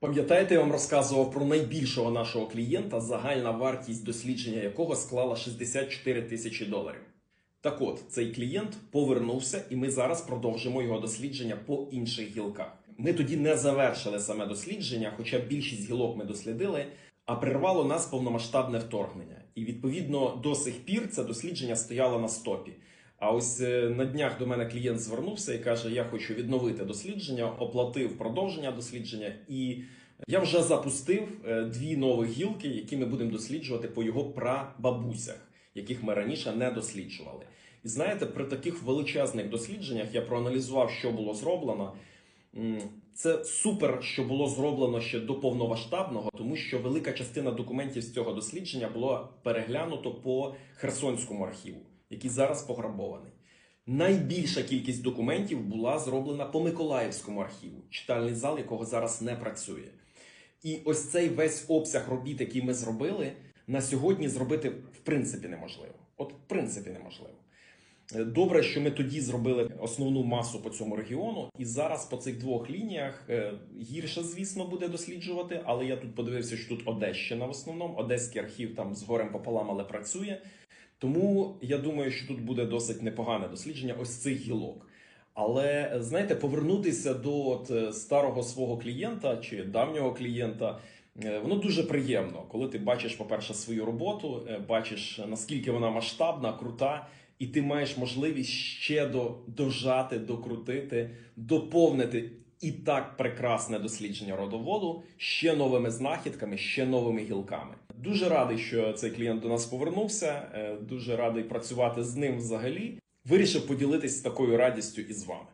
Пам'ятаєте, я вам розказував про найбільшого нашого клієнта, загальна вартість дослідження якого склала 64 тисячі доларів. Так от, цей клієнт повернувся, і ми зараз продовжимо його дослідження по інших гілках. Ми тоді не завершили саме дослідження, хоча більшість гілок ми дослідили, а прервало нас повномасштабне вторгнення. І відповідно до сих пір це дослідження стояло на стопі. А ось е, на днях до мене клієнт звернувся і каже: Я хочу відновити дослідження, оплатив продовження дослідження, і я вже запустив е, дві нові гілки, які ми будемо досліджувати по його прабабусях, яких ми раніше не досліджували. І знаєте, при таких величезних дослідженнях я проаналізував, що було зроблено. Це супер, що було зроблено ще до повномасштабного, тому що велика частина документів з цього дослідження було переглянуто по Херсонському архіву, який зараз пограбований. Найбільша кількість документів була зроблена по Миколаївському архіву, читальний зал, якого зараз не працює. І ось цей весь обсяг робіт, який ми зробили, на сьогодні зробити в принципі неможливо. От в принципі неможливо. Добре, що ми тоді зробили основну масу по цьому регіону, і зараз по цих двох лініях е, гірше, звісно, буде досліджувати. Але я тут подивився, що тут Одещина в основному, Одеський архів там з горем пополам, але працює. Тому я думаю, що тут буде досить непогане дослідження ось цих гілок. Але знаєте, повернутися до от, е, старого свого клієнта чи давнього клієнта. е, Воно дуже приємно, коли ти бачиш, по-перше, свою роботу, бачиш наскільки вона масштабна, крута, і ти маєш можливість ще до, дожати, докрутити, доповнити і так прекрасне дослідження родоводу ще новими знахідками, ще новими гілками. Дуже радий, що цей клієнт до нас повернувся. е, Дуже радий працювати з ним взагалі. Вирішив поділитись такою радістю із вами.